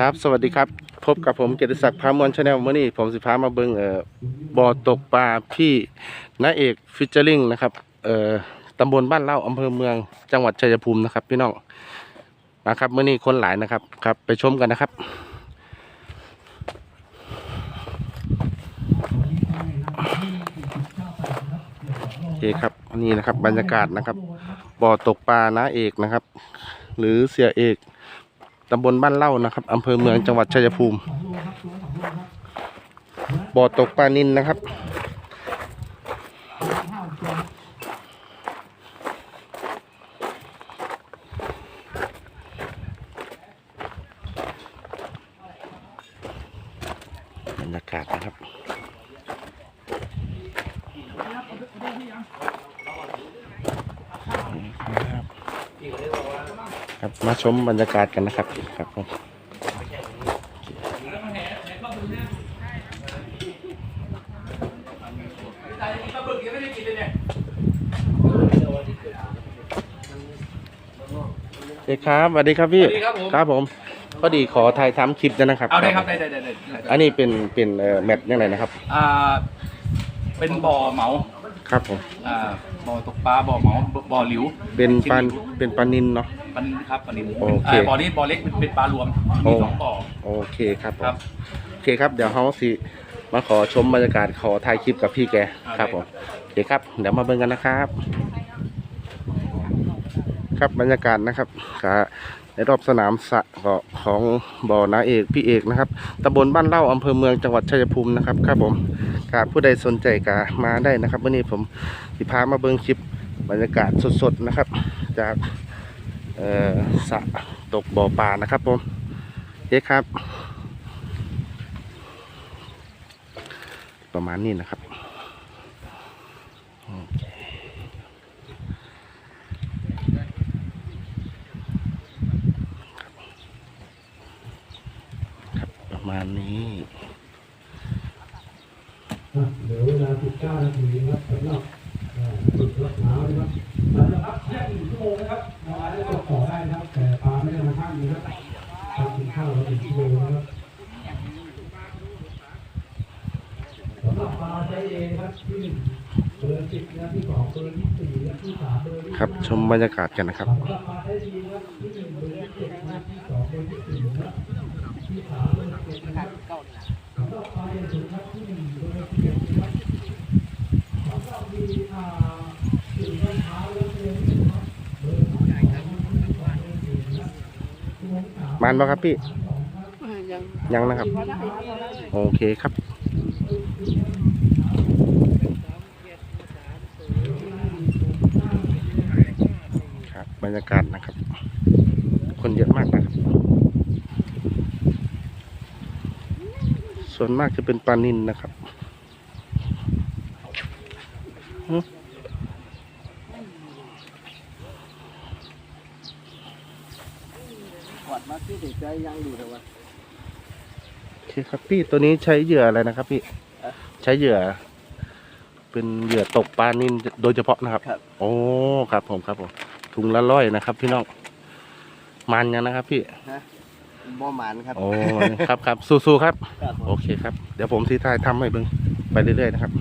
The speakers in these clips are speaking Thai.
ครับสวัสดีครับ พบกับผมเกียรติศักดิ์พามวลชาแนลมื่อนี้ผมสิพามาเบิงเอ่อบ่อตกปลาพี่นาเอกฟิชเจอริงนะครับเอ่อตำบลบ้านเล่าอำเภอเมืองจังหวัดชัยภูมินะครับ พี่น้องมาครับเมื่อนี้คนหลายนะครับครับ ไปชมกันนะครับโอเคครับนี่นะครับบรรยากาศนะครับบ่อตกปลานาเอกนะครับ หรือเสียเอก ตำบลบ้านเล่านะครับอำเภอเมืองจังหวัดชัยภูมิบ่อตกปลานินนะครับ บรรยากาศนะครับ ครับครับมา ชมบรรยากาศกันนะครับครับผมเด็กครับสวัสดีครับพี่ สวัสดีครับผม ครับผมพอดีขอถ่ายทำคลิปด้วยนะครับเอาได้ครับได้ได้ได้ได้อันนี้เป็นเป็นเอ่อแมทยังไงนะครับ อ่าเป็นบ่อเหมา ครับผม อ่าบ่อตกปลาบ่อเหมาบ่อหลิวเป็นปลาชิ้หลิวเป็นปลานินเนาะ ปลานินครับปลานินโอเคอ่าบ่อนี้บ่อเล็กเป็นเป็นปลารวมโอ้ มีสองบ่อ โอเคครับผมครับ โอเคครับ เดี๋ยวเขาสิมาขอชมบรรยากาศขอถ่ายคลิปกับพี่แกอ่าครับได้ผมโอเคครับ เดี๋ยวมาเบิ่งกันนะครับ ครับบรรยากาศนะครับกับ ในรอบสนามสระของของบ่อนาเอกพี่เอกนะครับตำบลบ้านเล่าอำเภอเมืองจังหวัดชัยภูมินะครับครับผมครับผู้ใดสนใจก็มาได้นะครับวันนี้ผมสิพามาเบิ่งคลิปบรรยากาศสดๆนะครับ จากสะตกบ่อปลานะครับผมโอเคครับ ประมาณนี้นะครับโอเคครับประมาณนี้ อะเหลือเวลา 19 นาทีนะครับสำหรับเอ่อฝึกรับเท้านะครับสำหรับแค่หนึ่งชั่วโมงนะครับเราอาจจะต่อได้นะครับ แต่ปลาไม่ได้มาทั้งนะครับทำกิน ข้าวเราหนึ่งชั่วโมงนะครับสำหรับปลาใช้เองครับที่หนึ่งเบอร์สิบนะที่สองเบอร์ที่สี่และที่สามเบอร์ที่ครับ ชมบรรยากาศกันนะครับ สำหรับปลาใช้ดีนะครับที่หนึ่งเบอร์ที่เจ็ดนะที่สองเบอร์ที่สี่นะครับที่สามเบอร์ที่เจ็ดนะครับสำหรับปลาใหญ่สุดครับที่หนึ่งเบอร์ที่เจ็ดนะครับ สำหรับมีอ่าสิ่งที่เท้าและเดินนะครับเบอร์สองสองนะครับเบอร์สี่นะครับตัวสา มานบ่ครับพี่สองยังนะครับ โอเคครับครับบรรยากาศนะครับ คนเยอะมากนะครับ ส่วนมากจะเป็นปลานินนะครับหึ ขวดมาที่เด็ก ใจยังอยู่แต่ว่า โอเคครับพี่ตัวนี้ใช้เหยื่ออะไรนะครับพี่ใช้เหยื่อ เป็นเหยื่อตกปลานินโดยเฉพาะนะครับ ครับ โอ้ครับผมครับผมถุงละร้อยนะครับ พี่น้องมันยังนะครับ พี่ บ่หมานครับโอ้ครับครับสู้ๆครับ ครับผม โอเคครับ เดี๋ยวผมที่ท้ายทำให้เบิ่งไปเรื่อยๆนะครับ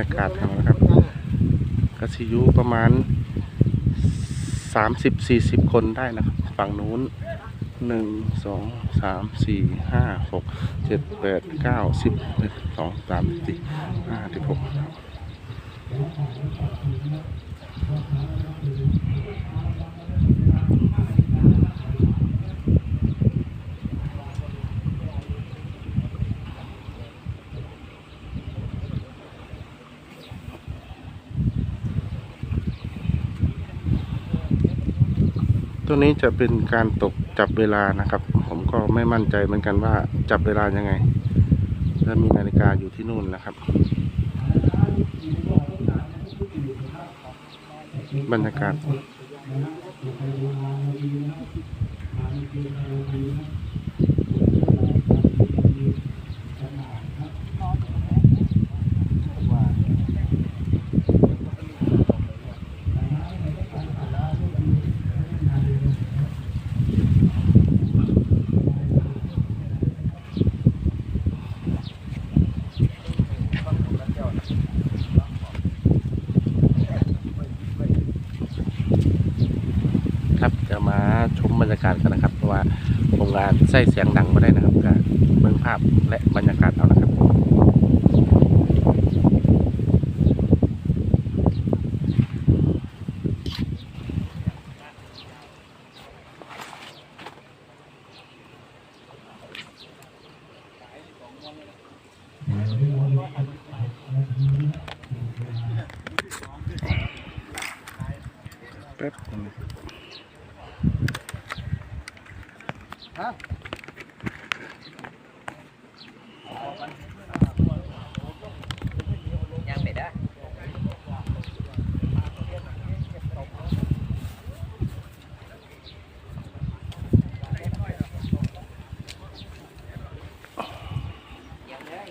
รยากาศของนะครับกสิอยูประมาณสามสิบสี่สิบคนได้นะครับ ฝั่งนู้นหนึ่งสองสามสี่ห้าหกเจ็ดแปดเก้าสิบหนึ่งสองสามสี่ห้าสิบหก ตัวนี้จะเป็นการตกจับเวลานะครับ ผมก็ไม่มั่นใจเหมือนกันว่าจับเวลายังไง แล้วมีนาฬิกาอยู่ที่นู่นนะครับ บรรยากาศ เรยากาศกันนะครับ เพราะว่าโรงงาน ใส่เสียงดังไม่ได้นะครับก็เบิ่งภาพและบรรยากาศเอานะครับ แป๊บนึงนะครับ ฮะ ยังไม่ได้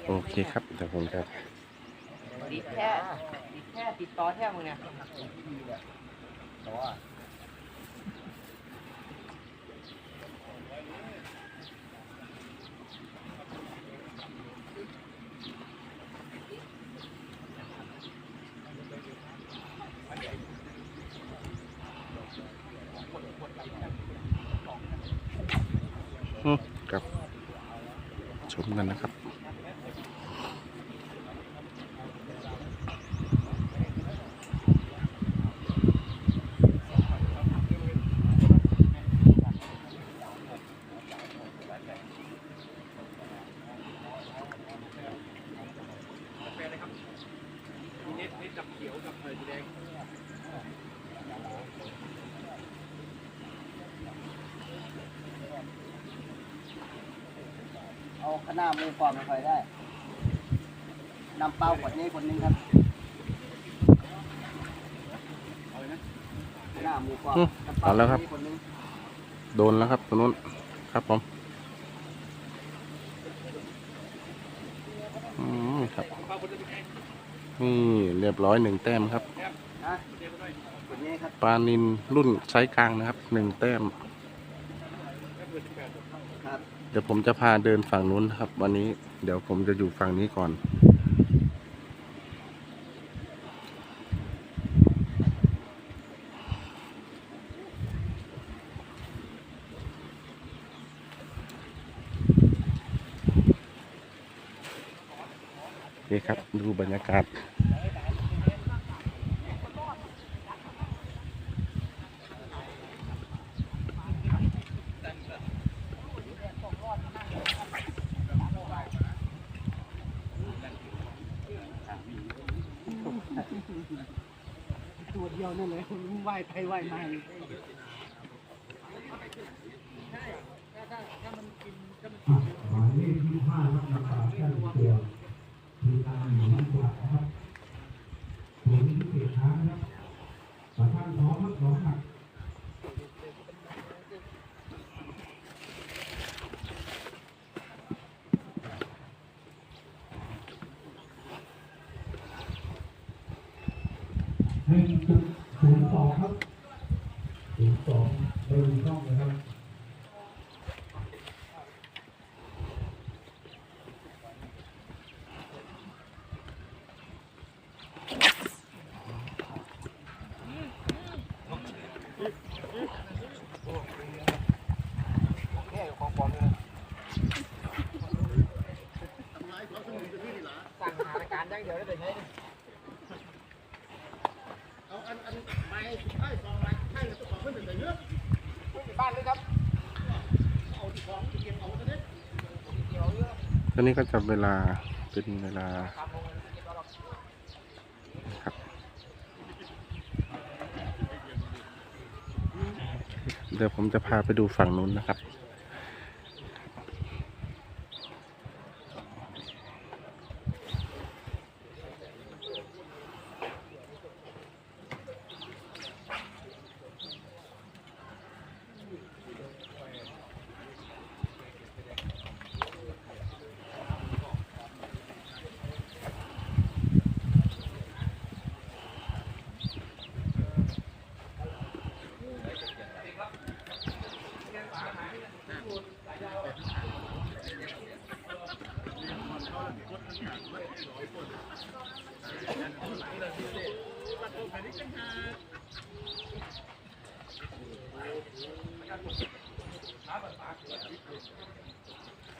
โอเค ครับเดี๋ยวผมจะดิดแค่ดิดแค่ติดต่อแค่มึงเนี่ยอืมกับ ชมกันนะครับ เอาขนาดมือความไม่ค่อยได้นำเป้าคนนี้คนนึงครับขนาดมือความอืมเอาแล้วครับคนนึงโดนแล้วครับตรงนู้นครับผมอืมครับนี่เรียบร้อยหนึ่งแต้มครับฮะคนนี้ครับปลานินรุ่นไซส์กลางนะครับหนึ่งแต้มครับ เดี๋ยวผมจะพาเดินฝั่งนู้นครับ วันนี้ เดี๋ยวผมจะอยู่ฝั่งนี้ก่อนนี่ครับ ดูบรรยากาศ ตัวเดียวนั่นเลย ว่ายไปว่ายมหมายเลขที่ห้าครับนำปากแก้วตัวคือการหนีบัตรนะครับผลที่เสียช้างครับประธานพร้อมครับพร้อมครับหนึ่งจุดศูนย์สองครับศูนย์สองเริ่มช่องเลยครับ สั่งหารายการอย่างเดียวได้เลยไง ตอนนี้ก็จะเวลาเป็นเวลาครับเดี๋ยวผมจะพาไปดูฝั่งนู้นนะครับ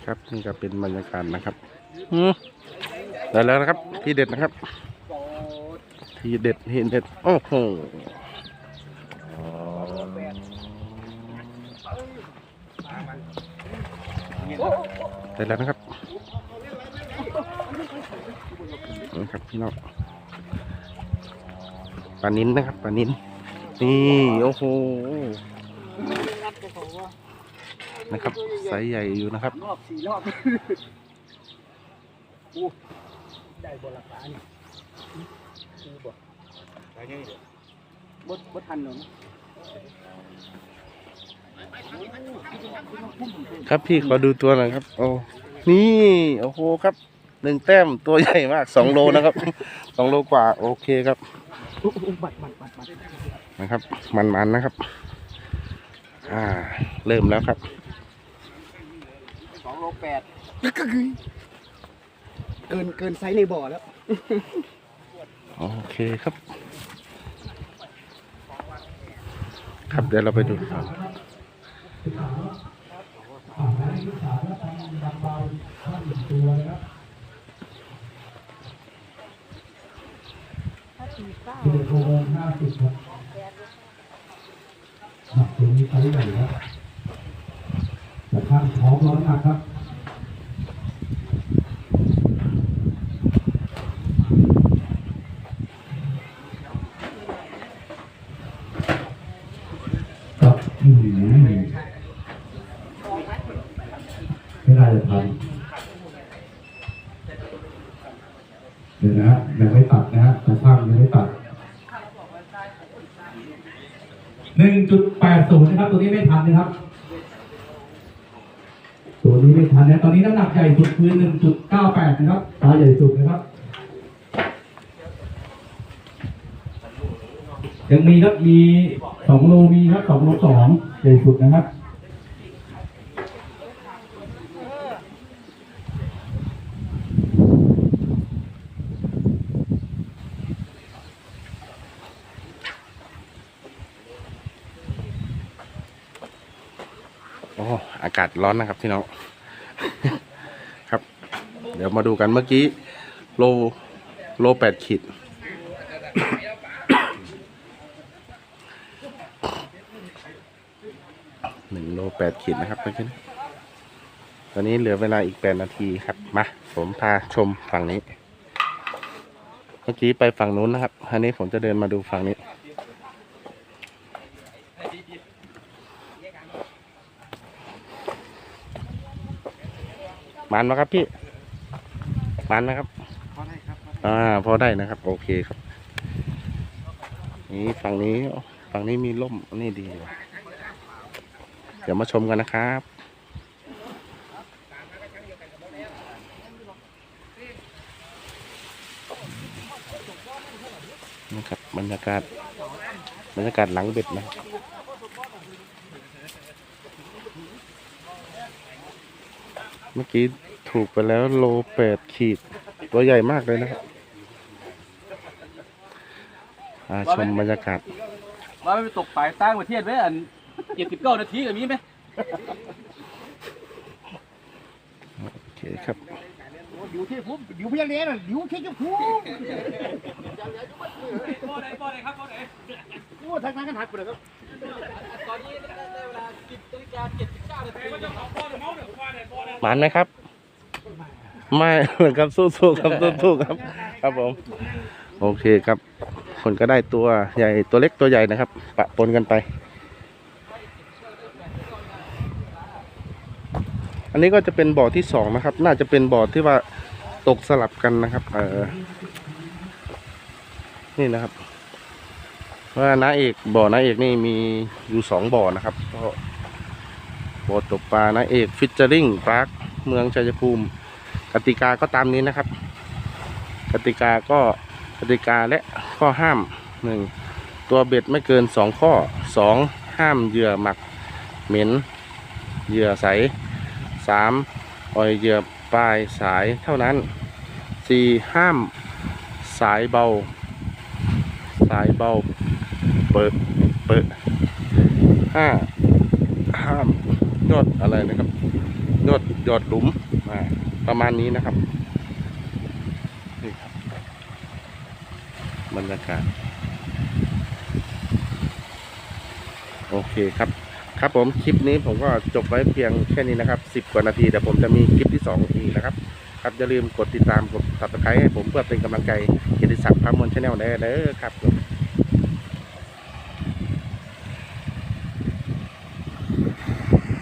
ครับนี่ก็เป็นบรรยากาศนะครับอืมได้แล้วนะครับ ที่เด็ดนะครับ ที่เด็ดที่เด็ดโอ้โหได้แล้วนะครับนี่ครับพี่น้องปลานิ้นนะครับปลานิ้นนี่โอ้โหนะครับ ไซส์ใหญ่อยู่นะครับ รอบสี่รอบอู้ได้บนราคาเนี่ยอู้บ่ได้ไงเดี๋ยวบดบดทันหนูครับพี่ขอดูตัวหน่อยครับ โอ้นี่โอ้โหครับหนึ่งแต้มตัวใหญ่มากสองโลนะครับสองโลกว่า โอเคครับบัดบัดบัดบัดนะครับ มันๆนะครับ อ่า เริ่มแล้วครับ สองโลแปดก็คือเกินเกินไซส์ในบ่อแล้ว โอเคครับ ครับเดี๋ยวเราไปดูที่เป็นโครงห้าสิบครับครับตรงนี้ไซส์ใหญ่ครับแต่ ของสอนหนักครับไม่น่าจะทันเดี๋ยวนะฮะยังไม่ตัดนะฮะแต่ช่างยังไม่ตัดหนึ่งจุดแปดศูนย์นะครับ ตัวนี้ไม่ทันนะครับ ตัวนี้ไม่ทันนะตอนนี้น้ำหนักใหญ่สุดคือหนึ่งจุดเก้าแปดนะครับตาใหญ่สุดนะครับ ยังมีครับมีสองโลมีครับสองโลสองใหญ่สุดนะครับ โอ้ อากาศ ร้อนนะครับพี่น้อง ครับ เดี๋ยวมาดูกันเมื่อกี้ โลโลแปดขีด หนึ่งโลแปดขีดนะครับเพื่อนๆตอนนี้เหลือเวลาอีกแปดนาทีครับ มา ผมพาชมฝั่งนี้ เมื่อกี้ไปฝั่งนู้นนะครับ อันนี้ผมจะเดินมาดูฝั่งนี้ มันไหมครับพี่มันนะครับ พอได้ครับอ่า พอได้นะครับ โอเคครับ นี่ฝั่งนี้ฝั่งนี้มีร่มนี่ดีว่ะเดี๋ยวมาชมกันนะครับนี่ครับบรรยากาศบรรยากาศหลังเบ็ดนะครับ เมื่อกี้ถูกไปแล้วโลแปดขีด ตัวใหญ่มากเลยนะครับอ่าชมบรรยากาศว่าไม่ไปตกปลายตั้งประเทศไว้อันเจ็ดสิบเก้านาทีกับมีไหมโอเคครับดิวที่ผมดิวเพียงเนี้ยน่ะดิวแค่จะพูดบ่ได้บ่ได้ครับบ่ได้โอ้ทางนั้นกันหักไปเลยครับตอนนี้ได้เวลาสิบนาฬิกาเจ็ดสิบเก้านาที หมานไหมครับ ไม่เหมือนครับสู้ๆครับสู้ๆครับ ครับผม โอเคครับ คนก็ได้ตัวใหญ่ตัวเล็กตัวใหญ่นะครับ ปะปนกันไป อันนี้ก็จะเป็นบ่อที่สองนะครับ น่าจะเป็นบ่อที่ว่าตกสลับกันนะครับ เออนี่นะครับว่าน้าเอกบ่อน้าเอกนี่มีอยู่สองบ่อนะครับก็ บอตกปลาน้าเอกฟิชเจอริงปาร์คเมืองชัยภูมิ กติกาก็ตามนี้นะครับ กติกาก็กติกาและข้อห้ามหนึ่งตัวเบ็ดไม่เกินสองข้อสองห้ามเหยื่อหมักเหม็นเหยื่อใสสามปล่อยเหยื่อปลายสายเท่านั้นสี่ห้ามสายเบา สายเบา เปิดเปิดห้า ยอดอะไรนะครับ ยอดยอดหลุมประมาณนี้นะครับนี่ครับ บรรยากาศ โอเคครับ ครับผมคลิปนี้ผมก็จบไว้เพียงแค่นี้นะครับสิบกว่านาทีเดี๋ยวผมจะมีคลิปที่สองอีกนะครับครับอย่าลืมกดติดตามกด subscribe ให้ผมเพื่อเป็นกำลังใจเกียรติศักดิ์พามวลชาแนลได้เด้อครับ